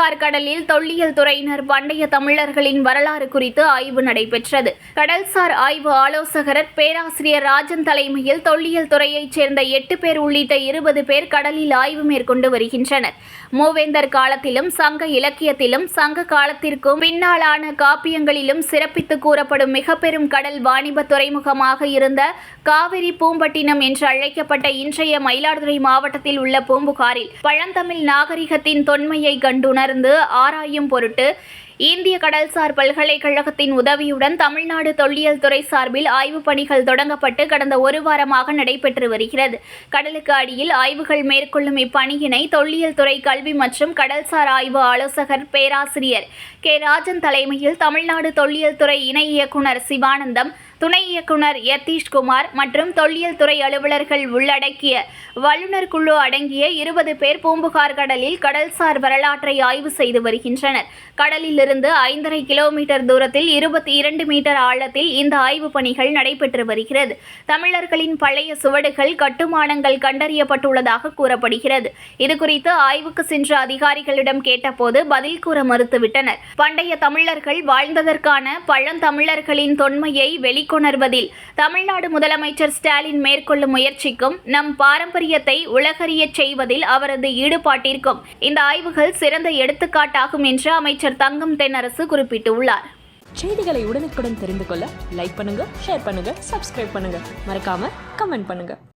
கடலில் தொல்லியல் துறையினர் பண்டைய தமிழர்களின் வரலாறு குறித்து ஆய்வு நடைபெற்றது. கடல்சார் ஆய்வு ஆலோசகர் பேராசிரியர் ராஜன் தலைமையில் தொல்லியல் துறையைச் சேர்ந்த எட்டு பேர் உள்ளிட்ட இருபது பேர் கடலில் ஆய்வு மேற்கொண்டு வருகின்றனர். மூவேந்தர் காலத்திலும் சங்க இலக்கியத்திலும் சங்க காலத்திற்கும் பின்னாளான காப்பியங்களிலும் சிறப்பித்து கூறப்படும் மிக பெரும் கடல் வாணிப துறைமுகமாக இருந்த காவிரி பூம்பட்டினம் என்று அழைக்கப்பட்ட இன்றைய மயிலாடுதுறை மாவட்டத்தில் உள்ள பூம்புகாரில் பழந்தமிழ் நாகரிகத்தின் தொன்மையை தொடர்ந்து ஆராயும் பொருட்டு இந்திய கடல்சார் பல்கலைக்கழகத்தின் உதவியுடன் தமிழ்நாடு தொல்லியல் துறை சார்பில் ஆய்வுப் பணிகள் தொடங்கப்பட்டு கடந்த ஒரு வாரமாக நடைபெற்று வருகிறது. கடலுக்கு அடியில் ஆய்வுகள் மேற்கொள்ளும் இப்பணியினை தொல்லியல் துறை கல்வி மற்றும் கடல்சார் ஆய்வு ஆலோசகர் பேராசிரியர் கே. ராஜன் தலைமையில் தமிழ்நாடு தொல்லியல் துறை இணை இயக்குனர் சிவானந்தம் துணை இயக்குனர் யதீஷ் குமார் மற்றும் தொல்லியல் துறை அலுவலர்கள் உள்ளடக்கிய வல்லுநர் குழு அடங்கிய இருபது பேர் பூம்புகார் கடலில் கடல்சார் வரலாற்றை ஆய்வு செய்து வருகின்றனர். கடலிலிருந்து ஐந்தரை கிலோமீட்டர் தூரத்தில் இருபத்தி இரண்டு மீட்டர் ஆழத்தில் இந்த ஆய்வுப் பணிகள் நடைபெற்று வருகிறது. தமிழர்களின் பழைய சுவடுகள் கட்டுமானங்கள் கண்டறியப்பட்டுள்ளதாக கூறப்படுகிறது. இதுகுறித்து ஆய்வுக்கு சென்ற அதிகாரிகளிடம் கேட்டபோது பதில் கூற மறுத்துவிட்டனர். பண்டைய தமிழர்கள் வாழ்ந்ததற்கான பழந்தமிழர்களின் தொன்மையை வெளி வெளிக்கொணர்வதில் தமிழ்நாடு முதலமைச்சர் ஸ்டாலின் மேற்கொள்ளும் முயற்சிக்கும் நம் பாரம்பரியத்தை உலகறிய செய்வதில் அவரது ஈடுபாட்டிற்கும் இந்த ஆய்வுகள் சிறந்த எடுத்துக்காட்டாகும் என்று அமைச்சர் தங்கம் தென்னரசு குறிப்பிட்டுள்ளார். செய்திகளை உடனுக்குடன் தெரிந்து கொள்ள லைக் பண்ணுங்க ஷேர் பண்ணுங்க சப்ஸ்கிரைப் பண்ணுங்க. மறக்காம கமெண்ட் பண்ணுங்க.